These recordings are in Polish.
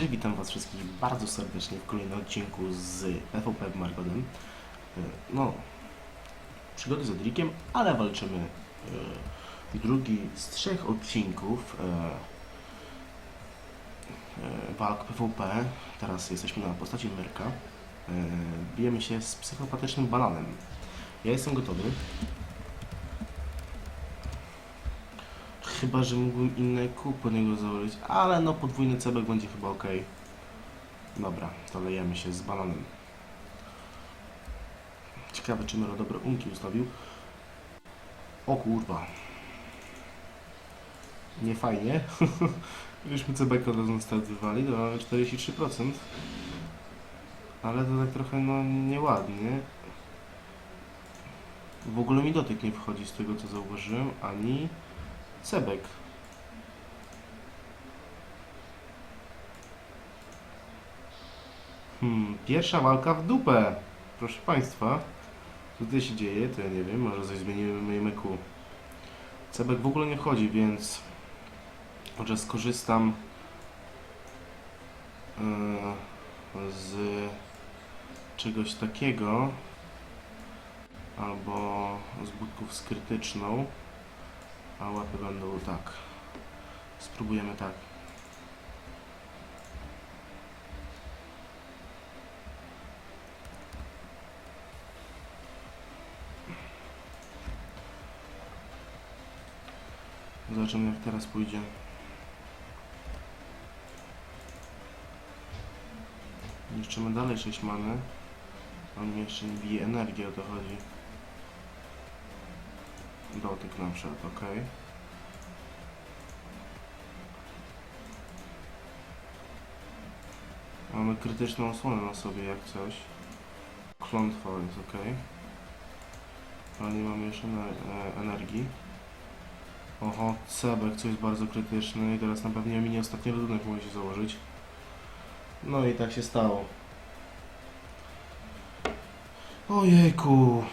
Cześć, witam Was wszystkich bardzo serdecznie w kolejnym odcinku z PvP Margodem. E, No, przygody z Odrikiem, ale walczymy e, drugi z trzech odcinków e, walk PvP. Teraz jesteśmy na postaci Merka. Bijemy się z psychopatycznym bananem. Ja jestem gotowy. Chyba, że mógłbym inne kół po niego założyć, ale no podwójny cebek będzie chyba ok. Dobra, to lejemy się z bananem. Ciekawe, czy Mero dobre umki ustawił. O kurwa. Nie fajnie. Gdybyśmy cebeka od razu startowali, to mamy 43%. Ale to tak trochę no nieładnie. W ogóle mi dotyk nie wchodzi z tego co zauważyłem, ani Cebek. Hmm, pierwsza walka w dupę. Proszę Państwa. Co tutaj się dzieje, to ja nie wiem, może coś zmienimy w moim eku. Cebek w ogóle nie wchodzi, więc może skorzystam yy, z czegoś takiego albo z budków z krytyczną. A łapy będą tak. Spróbujemy tak. Zobaczymy jak teraz pójdzie. Niszczymy dalej 6 many. On jeszcze nie bije energii, o to chodzi. Na przykład, ok. Mamy krytyczną osłonę na sobie jak coś. Klątwa jest ok. Ale nie mamy jeszcze e, energii. Oho, cebek, co jest bardzo krytyczny i teraz na pewno minie ostatni ładunek musi założyć. No i tak się stało. Ojejku.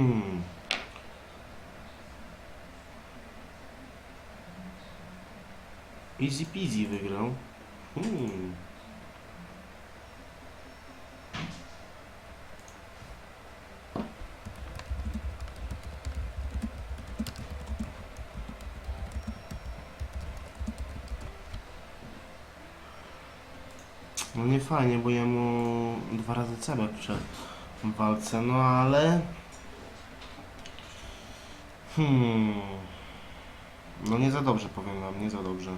Hmm. Easy peasy wygrał. Hmm. No nie fajnie, bo ja mu dwa razy cebek przed walce, no ale... Hmm. No nie za dobrze powiem wam, nie za dobrze.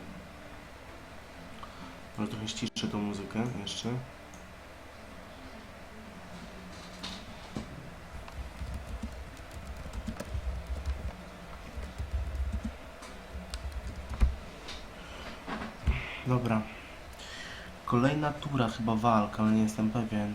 Może trochę ściszę tą muzykę jeszcze. Dobra. Kolejna tura chyba walka, ale nie jestem pewien.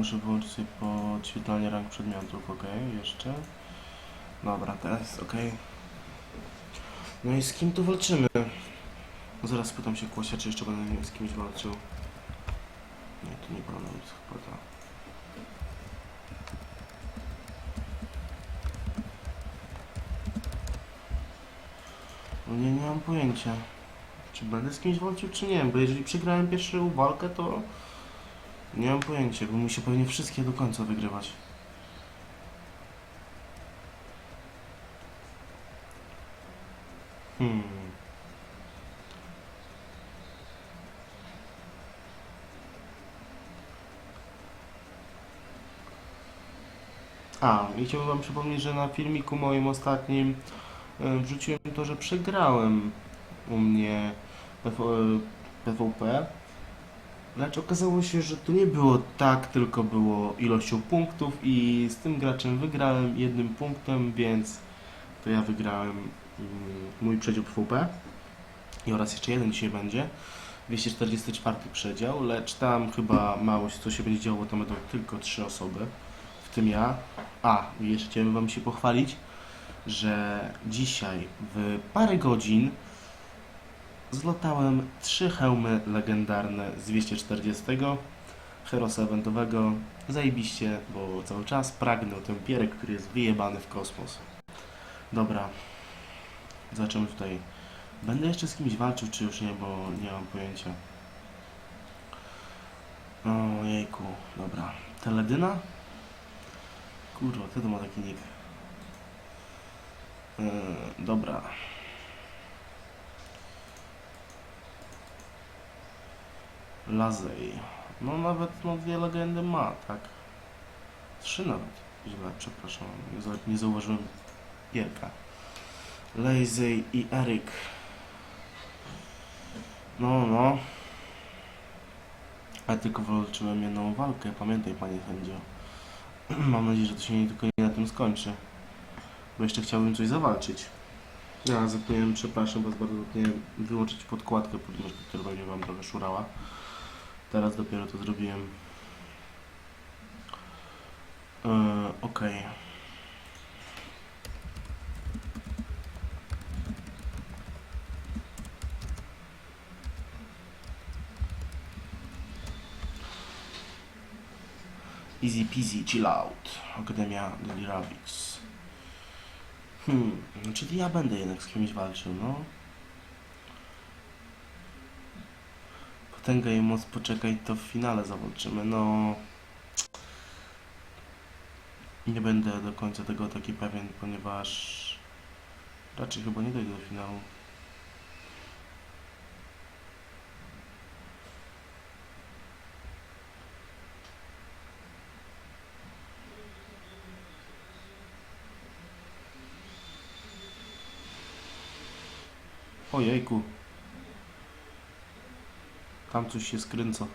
Muszę wyłączyć sobie podświetlanie rank przedmiotów, ok, jeszcze. Dobra, teraz ok. No i z kim tu walczymy? No zaraz pytam się Kłosia, czy jeszcze będę z kimś walczył. Nie, to nie będę chyba ta. No nie, nie mam pojęcia. Czy będę z kimś walczył, czy nie, bo jeżeli przegrałem pierwszą walkę, to nie mam pojęcia, bo musi pewnie wszystkie do końca wygrywać. Hmm. A, i chciałbym wam przypomnieć, że na filmiku moim ostatnim e, wrzuciłem to, że przegrałem u mnie PV, PvP. Lecz okazało się, że to nie było tak, tylko było ilością punktów i z tym graczem wygrałem jednym punktem, więc to ja wygrałem mm, mój przedział PvP. I oraz jeszcze jeden dzisiaj będzie. 244 przedział, lecz tam chyba mało się co się będzie działo, tam będą tylko trzy osoby, w tym ja. A, jeszcze chciałem Wam się pochwalić, że dzisiaj w parę godzin zlotałem trzy hełmy legendarne z 240 Herosa Eventowego. Zajebiście, bo cały czas pragnę ten pierek, który jest wyjebany w kosmos. Dobra, zobaczymy tutaj. Będę jeszcze z kimś walczył, czy już nie, bo nie mam pojęcia. Ojejku, dobra. Teledyna? Kurwa, kto to ma taki nick? Yy, dobra. Lazej. No nawet no, dwie legendy ma, tak? Trzy nawet. Źle, przepraszam. Nie, za, nie zauważyłem Pierka. Lazy i Eryk. No, no. Ja tylko walczyłem jedną walkę, pamiętaj panie sędzio. Mam nadzieję, że to się nie tylko nie na tym skończy. Bo jeszcze chciałbym coś zawalczyć. Ja zapomniałem, przepraszam was bardzo, zapomniałem wyłączyć podkładkę pod myszkę, która pewnie wam trochę szurała. Teraz dopiero to zrobiłem. Eee, Okej. Easy peasy, chill out. Akademia Deliravics. Hmm, czyli ja będę jednak z kimś walczył, no. Potęga i moc, poczekaj, to w finale zawalczymy, no. Nie będę do końca tego taki pewien, ponieważ raczej chyba nie dojdę do finału. Ojejku. Tam coś się skręca.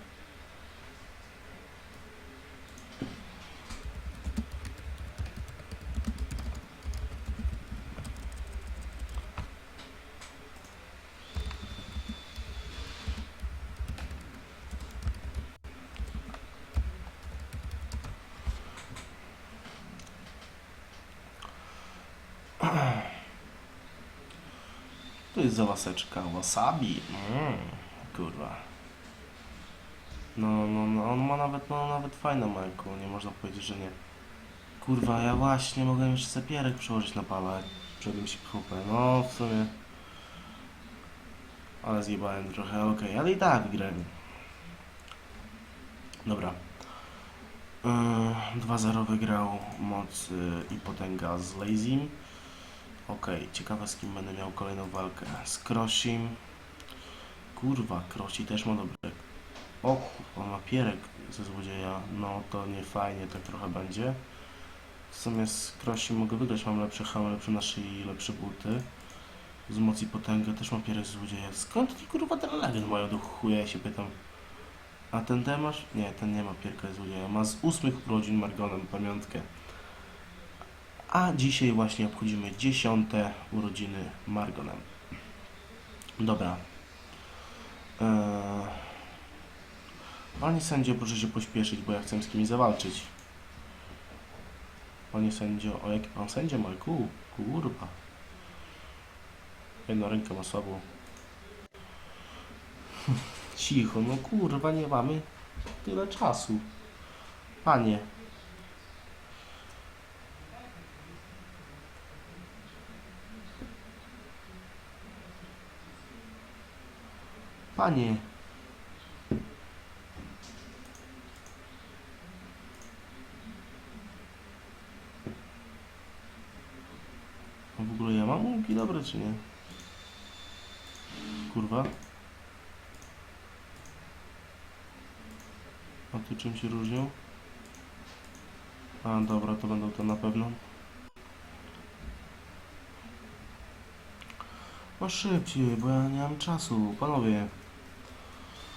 To jest za laseczka. Wasabi. Mm, kurwa. No, no, no, on ma nawet, no, nawet fajną majku, nie można powiedzieć, że nie. Kurwa, ja właśnie mogłem jeszcze sepierek przełożyć na pala, przebym się chłopę. No, w sumie. Ale zjebałem trochę, okej, ale i tak wygrałem. Dobra. Yy, 2-0 wygrał moc yy, i potęga z Lazim. Okej, ciekawe z kim będę miał kolejną walkę. Z Krosim. Kurwa, Krosi też ma dobre. O, on ma pierek ze złodzieja. No to nie fajnie, tak trochę będzie. W sumie z Krosim mogę wygrać, mam lepsze hełmy, lepsze nasze i lepsze buty. Z mocy potęgę też mam pierek z złodzieja. Skąd ci kurwa ten legend mają do chuja, ja się pytam. A ten ten? Nie, ten nie ma pierka złodzieja. Ma z ósmych urodzin Margonem pamiątkę. A dzisiaj właśnie obchodzimy dziesiąte urodziny Margonem. Dobra. Eee... Panie sędzio, proszę się pośpieszyć, bo ja chcę z kimś zawalczyć. Panie sędzio, o jaki pan sędzia ma? Ku, kurwa. Jedną rękę ma słabą. Cicho, no kurwa, nie mamy tyle czasu. Panie. Panie. W ogóle ja mam łuki dobre czy nie? Kurwa. A tu czym się różnią? A dobra, to będą to na pewno. No szybciej, bo ja nie mam czasu, panowie.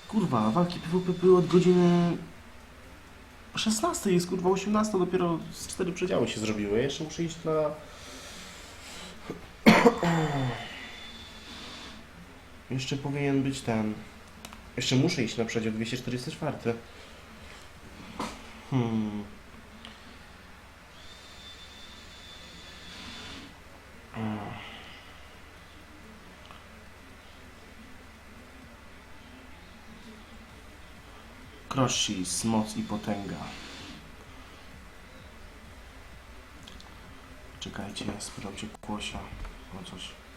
Kurwa, walki PvP były od godziny 16, jest kurwa 18, dopiero z 4 przedziały się zrobiły. Jeszcze muszę iść na... Jeszcze powinien być ten... Jeszcze muszę iść na przedział 244. Hmm... Mm. Krosis, moc i potęga. Czekajcie, spytam się Kłosia o coś.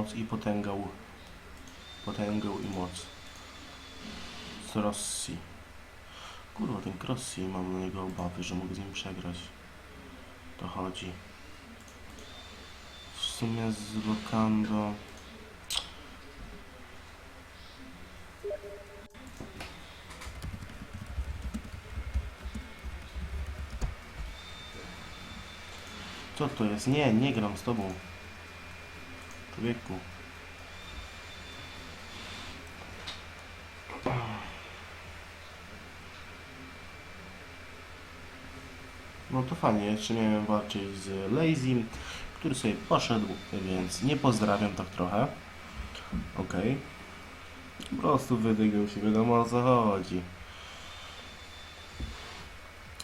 Moc i potęgę. Potęgę i moc. Z Rosji. Kurwa, ten Crossi, mam na niego obawy, że mogę z nim przegrać. To chodzi. W sumie z Lokando... Co to jest? Nie, nie gram z tobą. Człowieku. No to fajnie, jeszcze miałem walczyć z Lazy, który sobie poszedł, więc nie pozdrawiam tak trochę. Okej. Po prostu wydygał się, wiadomo o co chodzi.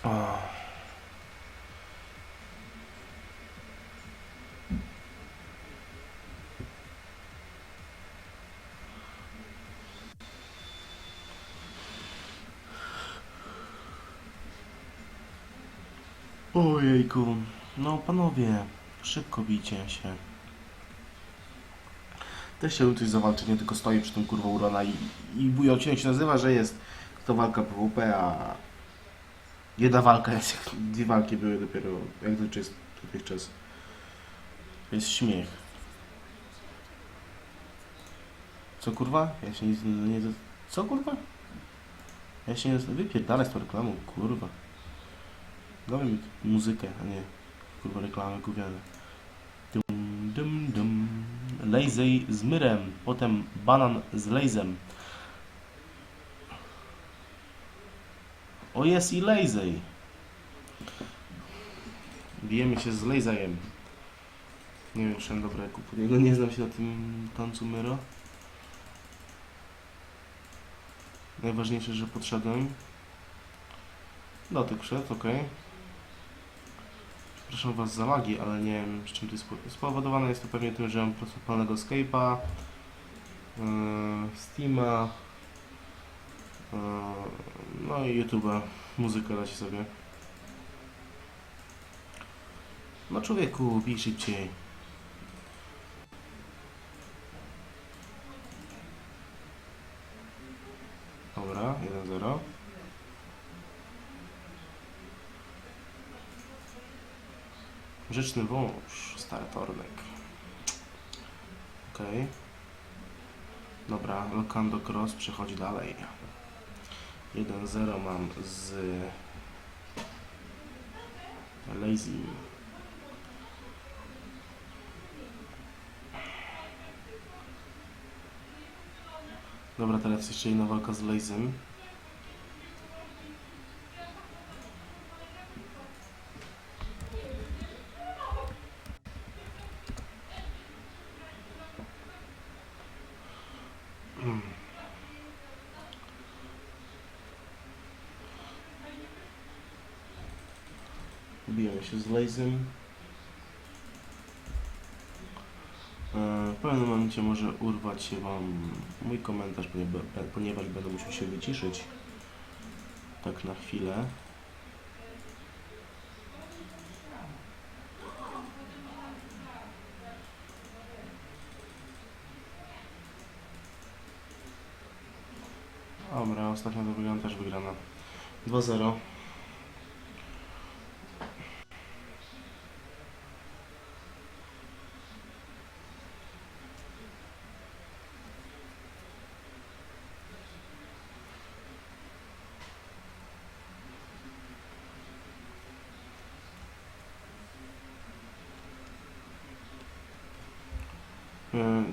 O. Ojejku, no panowie, szybko bijcie się. Też chciałbym coś zawalczyć, nie tylko stoi przy tym kurwa urona i, i mój odcinek się nazywa, że jest to walka PvP, a jedna walka jest, dwie walki były dopiero, jak to jest dotychczas. Jest śmiech. Co kurwa? Ja się nic nie co kurwa? Ja się nie... Wypierdalaj z tą reklamą, kurwa. Dawaj mi muzykę, a nie kurwa reklamy gówniane. Dum, dum, dum. Lazy z myrem, potem banan z lejzem. O jest i lazy. Bijemy się z Lazyjem. Nie wiem, czy mam dobre kupu. Jego nie znam się na tym tancu myro. Najważniejsze, że podszedłem. Dotyk wszedł, okej. Przepraszam Was za lagi, ale nie wiem z czym to jest spo- spowodowane. Jest to pewnie tym, że mam po prostu palnego Skype'a, yy, Steama, yy, no i YouTube'a. Muzykę leci sobie. No człowieku, bij szybciej. Dobra, 1-0. Rzeczny wąż, stary tornek. Okej. Dobra, Lokando Cross przechodzi dalej. 1-0 mam z Lazy. Dobra, teraz jeszcze jedna walka z Lazym. Hmm. Z Lazym. E, W pewnym momencie może urwać się Wam mój komentarz, ponieważ będę musiał się wyciszyć tak na chwilę. Dobra, ostatnia to wygląda też wygrana. 2-0.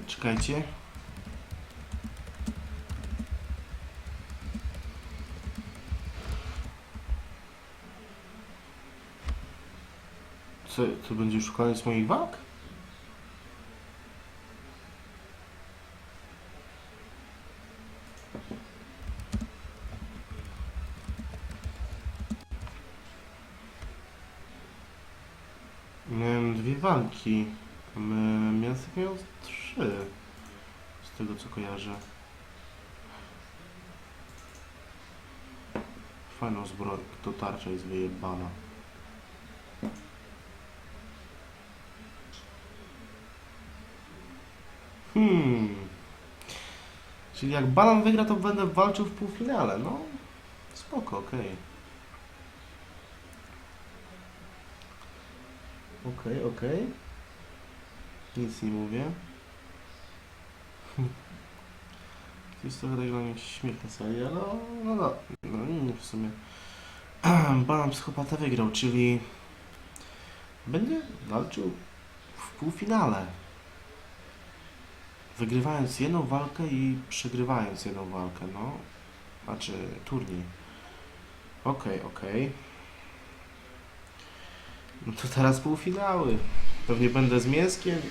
Czekajcie. Co, to będzie już koniec moich walk? Miałem dwie walki. Z tego co kojarzę. Fajną zbroję. To tarcza jest wyjebana. Hmm. Czyli jak Balan wygra, to będę walczył w półfinale. No, spoko, okej. Okej, okej. Nic nie mówię. To jest trochę tak dla mnie śmiech na sali, ale no, no, no, no w sumie. Banan psychopata wygrał, czyli będzie walczył w półfinale. Wygrywając jedną walkę i przegrywając jedną walkę, no. Znaczy turniej. Okej, okej. No to teraz półfinały. Pewnie będę z Mięskiem.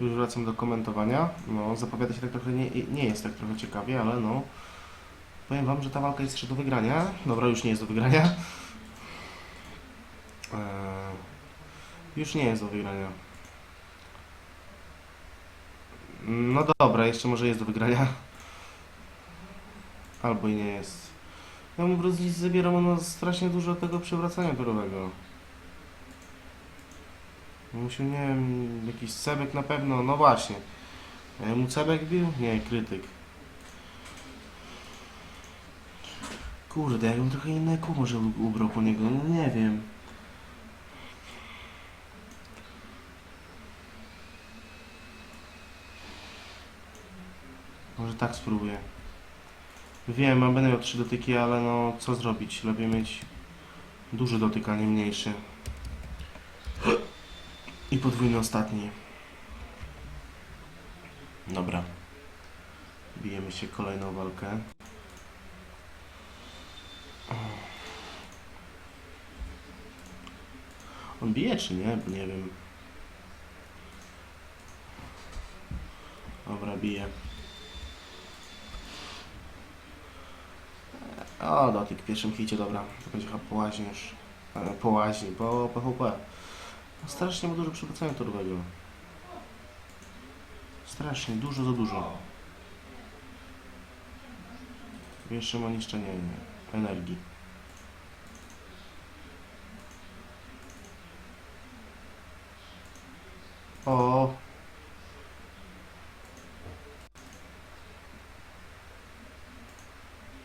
Już wracam do komentowania. No, zapowiada się tak trochę, nie, nie jest tak trochę ciekawie, ale no. Powiem wam, że ta walka jest jeszcze do wygrania. Dobra, już nie jest do wygrania. Eee, już nie jest do wygrania. No dobra, jeszcze może jest do wygrania. Albo i nie jest. Ja mu Bruce zabieram no, strasznie dużo tego przewracania torowego. Musiał, nie wiem, jakiś cebek na pewno, no właśnie. Mu cebek bił? Nie, krytyk. Kurde, jakbym trochę inne kół może ubrał po niego, no nie wiem. Może tak spróbuję. Wiem, a będę miał trzy dotyki, ale no co zrobić? Lepiej mieć duży dotyk, a nie mniejszy. I podwójny ostatni. Dobra. Bijemy się kolejną walkę. On bije czy nie? Nie wiem. Dobra, bije. O, dotyk w pierwszym hicie, dobra. To będzie chyba połaźnie już. E, Połaźni, bo PvP. No Strasznie mu dużo przywracania torowego. Strasznie, dużo za dużo. Jeszcze ma niszczenie energii. O.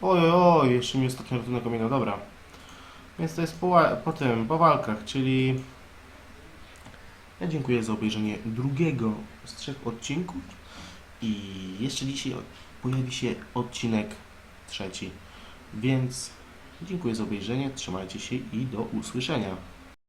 Oj, oj, jeszcze mi ostatnio ratunek ominął, dobra. Więc to jest po, po tym, po walkach, czyli... Ja dziękuję za obejrzenie drugiego z trzech odcinków i jeszcze dzisiaj pojawi się odcinek trzeci, więc Dziękuję za obejrzenie, trzymajcie się i do usłyszenia.